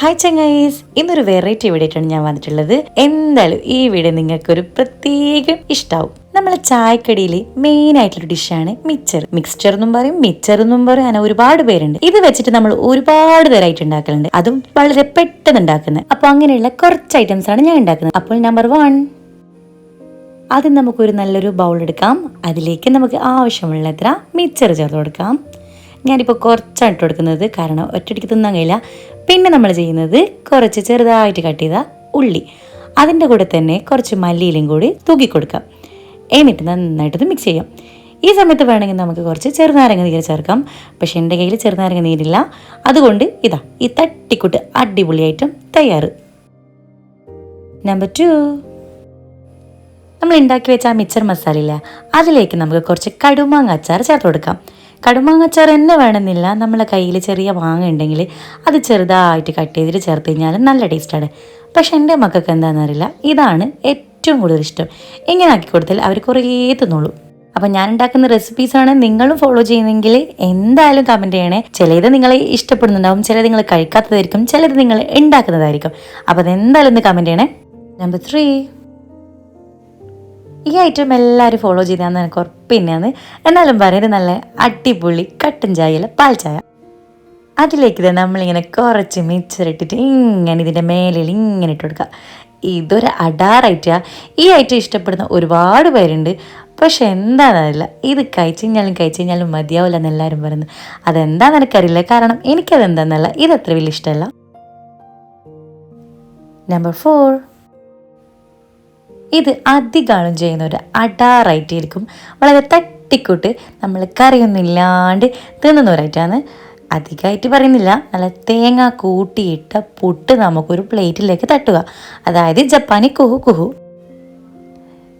Hi ചങ്ങായിസ്. ഇന്നൊരു variety video ആയിട്ടാണ് ഞാൻ വന്നിട്ടുള്ളത്. എന്തായാലും ഈ വീഡിയോ നിങ്ങൾക്കൊരു പ്രത്യേകം ഇഷ്ടാവും. നമ്മളെ ചായക്കടിയിൽ മെയിൻ ആയിട്ടുള്ള ഡിഷാണ് മിച്ചർ മിക്സ്ചർ എന്നും പറയും മിച്ചർ എന്നും പറയും അങ്ങനെ ഒരുപാട് പേരുണ്ട്. ഇത് വെച്ചിട്ട് നമ്മൾ ഒരുപാട് തരമായിട്ട് ഉണ്ടാക്കലുണ്ട്. അതും വളരെ പെട്ടെന്ന് ഉണ്ടാക്കുന്നത്. അപ്പോൾ അങ്ങനെയുള്ള കുറച്ച് ഐറ്റംസ് ആണ് ഞാൻ ഉണ്ടാക്കുന്നത്. അപ്പോൾ നമ്പർ വൺ ആദ്യം നമുക്കൊരു നല്ലൊരു ബൗൾ എടുക്കാം. അതിലേക്ക് നമുക്ക് ആവശ്യമുള്ളത്ര മിക്സർ ചേർത്ത് കൊടുക്കാം. ഞാനിപ്പോൾ കുറച്ചാണ് ഇട്ട് കൊടുക്കുന്നത്. കാരണം ഒറ്റയടിക്ക് തിന്നാൻ കഴിയില്ല. പിന്നെ നമ്മൾ ചെയ്യുന്നത് കുറച്ച് ചെറുതായിട്ട് കട്ട് ചെയ്ത ഉള്ളി. അതിന്റെ കൂടെ തന്നെ കുറച്ച് മല്ലിയിലും കൂടി തൂക്കി കൊടുക്കാം. എന്നിട്ട് നന്നായിട്ടത് മിക്സ് ചെയ്യാം. ഈ സമയത്ത് വേണമെങ്കിൽ നമുക്ക് കുറച്ച് ചെറുനാരങ്ങ നീര് ചേർക്കാം. പക്ഷെ എന്റെ കയ്യിൽ ചെറുനാരങ്ങ നീരില്ല. അതുകൊണ്ട് ഇതാ ഈ തട്ടിക്കുട്ട് അടിപൊളിയായിട്ടും തയ്യാറ്. നമ്പർ ടു നമ്മൾ ഉണ്ടാക്കി വെച്ച ആ മിച്ചർ മസാല ഇല്ല അതിലേക്ക് നമുക്ക് കുറച്ച് കടുമാങ്ങ അച്ചാർ ചേർത്ത് കൊടുക്കാം. കടുമാങ്ങ അച്ചാർ തന്നെ വേണമെന്നില്ല. നമ്മളെ കയ്യിൽ ചെറിയ മാങ്ങ ഉണ്ടെങ്കിൽ അത് ചെറുതായിട്ട് കട്ട് ചെയ്തിട്ട് ചേർത്ത് കഴിഞ്ഞാൽ നല്ല ടേസ്റ്റാണ് പക്ഷെ എന്റെ മക്കൾക്ക് എന്താണെന്നറിയില്ല ഇതാണ് ഏറ്റവും കൂടുതൽ ഇഷ്ടം. ഇങ്ങനെ ആക്കി കൊടുത്താൽ അവർ കുറേ തിന്നോളൂ. അപ്പം ഞാൻ ഉണ്ടാക്കുന്ന റെസിപ്പീസാണ് നിങ്ങളും ഫോളോ ചെയ്യുന്നെങ്കിൽ എന്തായാലും കമന്റ് ചെയ്യണേ. ചിലത് നിങ്ങൾ ഇഷ്ടപ്പെടുന്നുണ്ടാവും ചിലത് നിങ്ങൾ കഴിക്കാത്തതായിരിക്കും ചിലത് നിങ്ങൾ ഉണ്ടാക്കുന്നതായിരിക്കും. അപ്പോൾ അതെന്തായാലും ഒന്ന് കമന്റ് ചെയ്യണേ. നമ്പർ ത്രീ ഈ ഐറ്റം എല്ലാവരും ഫോളോ ചെയ്താന്ന് എനിക്ക് ഉറപ്പിന്നെയാണ് എന്നാലും പറയുന്നത് നല്ല അടിപൊളി കട്ടൻ ചായയിലെ പാൽ ചായ. അതിലേക്ക് തന്നെ നമ്മളിങ്ങനെ കുറച്ച് മിച്ചറിട്ടിട്ട് ഇങ്ങനെ ഇതിന്റെ മേലിൽ ഇങ്ങനെ ഇട്ട് കൊടുക്കുക ഇതൊരു അഡാർ ഈ ഐറ്റം ഇഷ്ടപ്പെടുന്ന ഒരുപാട് പേരുണ്ട്. പക്ഷെ എന്താണെന്നറിയില്ല ഇത് കഴിച്ച് കഴിഞ്ഞാലും കഴിച്ച് കഴിഞ്ഞാലും മതിയാവില്ല എന്ന് എല്ലാവരും പറയുന്നു. അതെന്താണെന്ന് എനിക്കറിയില്ല കാരണം എനിക്കതെന്താണെന്നല്ല ഇത് അത്ര വലിയ ഇഷ്ടമല്ല. നമ്പർ ഫോർ ഇത് അധികാളും ചെയ്യുന്ന ഒരു അടാറായിട്ട് ഇരിക്കും വളരെ തട്ടിക്കൂട്ട് നമ്മൾ കറിയൊന്നും ഇല്ലാണ്ട് തിന്നുന്നവരായിട്ടാണ് അധികമായിട്ട് പറയുന്നില്ല. നല്ല തേങ്ങ കൂട്ടിയിട്ട പുട്ട് നമുക്കൊരു പ്ലേറ്റിലേക്ക് തട്ടുക. അതായത് ജപ്പാനി കുഹു കുഹു.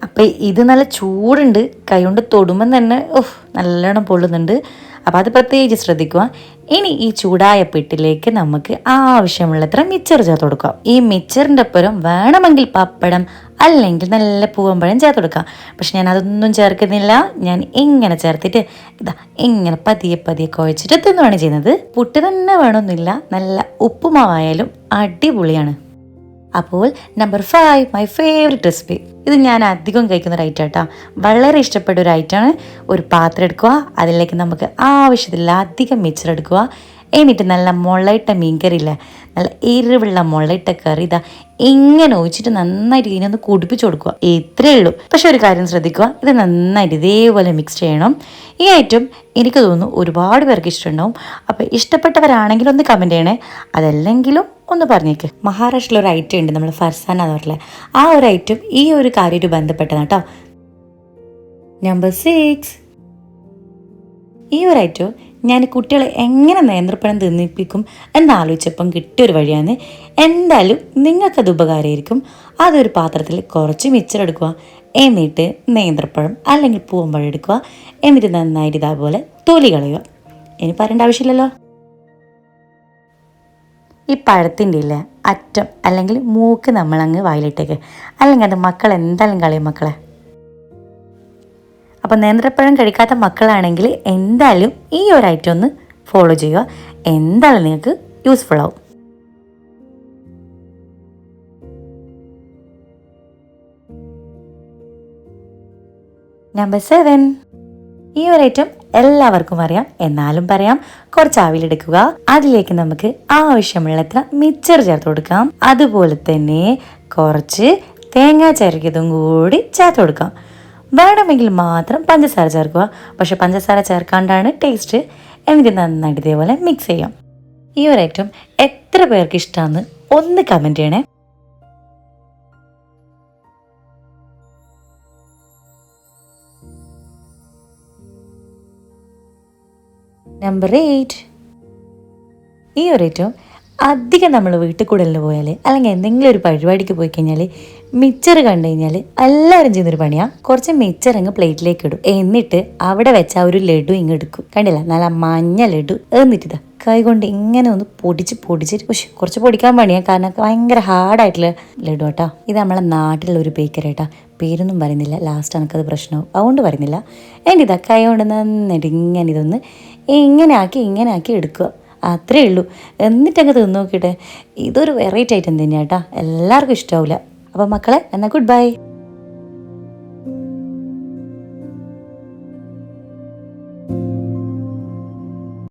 അപ്പം ഇത് നല്ല ചൂടുണ്ട്. കൈകൊണ്ട് തൊടുമ്പം തന്നെ ഓഹ് നല്ലോണം പൊള്ളുന്നുണ്ട്. അപ്പം അത് പ്രത്യേകിച്ച് ശ്രദ്ധിക്കുക. ഇനി ഈ ചൂടായ പെട്ടിലേക്ക് നമുക്ക് ആവശ്യമുള്ളത്ര മിച്ചർ ചേർത്ത് കൊടുക്കാം. ഈ മിച്ചറിന്റെ ഒപ്പരം വേണമെങ്കിൽ പപ്പടം അല്ലെങ്കിൽ നല്ല പൂവമ്പഴം ചേർത്ത് കൊടുക്കാം. പക്ഷെ ഞാൻ അതൊന്നും ചേർക്കുന്നില്ല. ഞാൻ ഇങ്ങനെ ചേർത്തിട്ട് ഇതാ ഇങ്ങനെ പതിയെ പതിയെ കുഴച്ചിട്ട് തിന്നുവാണ് ചെയ്യുന്നത്. പുട്ട് തന്നെ വേണമെന്നില്ല നല്ല ഉപ്പുമാവായാലും അടിപൊളിയാണ്. അപ്പോൾ number five my favourite recipe ഇത് ഞാൻ അധികം കഴിക്കുന്ന ഒരു ഐറ്റം കേട്ടോ വളരെ ഇഷ്ടപ്പെട്ട ഒരു ഐറ്റമാണ് ഒരു പാത്രം എടുക്കുക. അതിലേക്ക് നമുക്ക് ആവശ്യത്തില്ല അധികം മിച്ചർ എടുക്കുക. എന്നിട്ട് നല്ല മുളയിട്ട മീൻകറിയില്ല. നല്ല എരിവുള്ള മുളയിട്ട കറി ഇതാ. ഇങ്ങനെ ഒഴിച്ചിട്ട് നന്നായിട്ട് ഇതിനൊന്ന് കുടിപ്പിച്ചു കൊടുക്കുക. ഇത്രയേ ഉള്ളൂ. പക്ഷെ ഒരു കാര്യം ശ്രദ്ധിക്കുക. ഇത് നന്നായിട്ട് ഇതേപോലെ മിക്സ് ചെയ്യണം. ഈ ഐറ്റം എനിക്ക് തോന്നുന്നു ഒരുപാട് പേർക്ക് ഇഷ്ടമുണ്ടാവും. അപ്പോൾ ഇഷ്ടപ്പെട്ടവരാണെങ്കിൽ ഒന്ന് കമന്റ് ചെയ്യണേ. അതല്ലെങ്കിലും ഒന്ന് പറഞ്ഞേക്ക്. മഹാരാഷ്ട്രയിൽ ഒരു ഐറ്റം ഉണ്ട് നമ്മൾ ഫർസാന എന്ന് പറഞ്ഞില്ലേ ആ ഒരു ഐറ്റം ഈ ഒരു കാര്യമായിട്ട് ബന്ധപ്പെട്ടതാണ് കേട്ടോ നമ്പർ സിക്സ് ഈ ഒരു ഐറ്റം ഞാൻ കുട്ടികളെ എങ്ങനെ നേന്ത്രപ്പഴം തിന്നിപ്പിക്കും എന്നാലോചിച്ചപ്പം കിട്ടിയൊരു വഴിയാണ്. എന്തായാലും നിങ്ങൾക്കത് ഉപകാരമായിരിക്കും. അതൊരു പാത്രത്തിൽ കുറച്ച് മിച്ചറെടുക്കുക എന്നിട്ട് നേന്ത്രപ്പഴം അല്ലെങ്കിൽ പൂവമ്പഴം എടുക്കുക. എന്നിട്ട് നന്നായിട്ട് ഇതേപോലെ തൊലി കളയുക. ഇനി പറയേണ്ട ആവശ്യമില്ലല്ലോ. ഈ പഴത്തിന്റെ ഇല്ലേ അറ്റം അല്ലെങ്കിൽ മൂക്ക് നമ്മളങ്ങ് വായിലിട്ടേക്ക്. അല്ലെങ്കിൽ അത് മക്കൾ എന്തായാലും കളയും മക്കളെ. അപ്പോൾ നേന്ത്രപ്പഴം കഴിക്കാത്ത മക്കളാണെങ്കിൽ എന്തായാലും ഈ ഒരു ഐറ്റം ഒന്ന് ഫോളോ ചെയ്യുക. എന്തായാലും നിങ്ങൾക്ക് യൂസ്ഫുൾ ആവും. നമ്പർ സെവൻ ഈ ഒരു ഐറ്റം എല്ലാവർക്കും അറിയാം. എന്നാലും പറയാം കുറച്ച് ആവിലെടുക്കുക അതിലേക്ക് നമുക്ക് ആവശ്യമുള്ളത്ര മിച്ചർ ചേർത്ത് കൊടുക്കാം. അതുപോലെ തന്നെ കുറച്ച് തേങ്ങ ചേർക്കിയതും കൂടി ചേർത്ത് കൊടുക്കാം. വേണമെങ്കിൽ മാത്രം പഞ്ചസാര ചേർക്കുക. പക്ഷെ പഞ്ചസാര ചേർക്കാണ്ടാണ് ടേസ്റ്റ് എന്നിട്ട് നന്നായിട്ട് ഇതേപോലെ മിക്സ് ചെയ്യാം. ഈ ഒരു ഐറ്റം എത്ര പേർക്ക് ഇഷ്ടമാണെന്ന് ഒന്ന് കമന്റ് ചെയ്യണേ. നമ്പർ എയ്റ്റ് ഈ ഒരു ഏറ്റവും അധികം നമ്മൾ വീട്ടിൽ കൂടലിന് പോയാൽ അല്ലെങ്കിൽ എന്തെങ്കിലും ഒരു പരിപാടിക്ക് പോയി കഴിഞ്ഞാൽ മിച്ചർ കണ്ടു കഴിഞ്ഞാൽ എല്ലാവരും ചെയ്യുന്നൊരു പണിയാണ് കുറച്ച് മിച്ചർ അങ്ങ് പ്ലേറ്റിലേക്ക് ഇടും. എന്നിട്ട് അവിടെ വെച്ച ഒരു ലഡു ഇങ്ങ് എടുക്കും. കണ്ടില്ല? നല്ല മഞ്ഞ ലഡു. എന്നിട്ട് ഇതാ കൈ കൊണ്ട് ഇങ്ങനെ ഒന്ന് പൊടിച്ച് പക്ഷെ കുറച്ച് പൊടിക്കാൻ പണിയാണ് കാരണം ഭയങ്കര ഹാർഡായിട്ടുള്ള ലഡു കേട്ടോ ഇത് നമ്മളെ നാട്ടിലുള്ള ഒരു ബേക്കറി കേട്ടോ പേരൊന്നും പറയുന്നില്ല. ലാസ്റ്റ് എനിക്കത് പ്രശ്നമാവും അതുകൊണ്ട് പറയുന്നില്ല. എന്റെ ഇതാ കൈ കൊണ്ട് നന്നായിട്ട് ഇങ്ങനെ ഇതൊന്ന് ഇങ്ങനെ ആക്കി ഇങ്ങനെ ആക്കി എടുക്കുക. അത്രേ ഉള്ളൂ. എന്നിട്ടങ്ങ് തിന്ന് നോക്കിയിട്ട്. ഇതൊരു വെറൈറ്റി ഐറ്റം തന്നെയാട്ടാ. എല്ലാവർക്കും ഇഷ്ടമാവില്ല അപ്പോൾ മക്കളെ എന്നാൽ ഗുഡ് ബൈ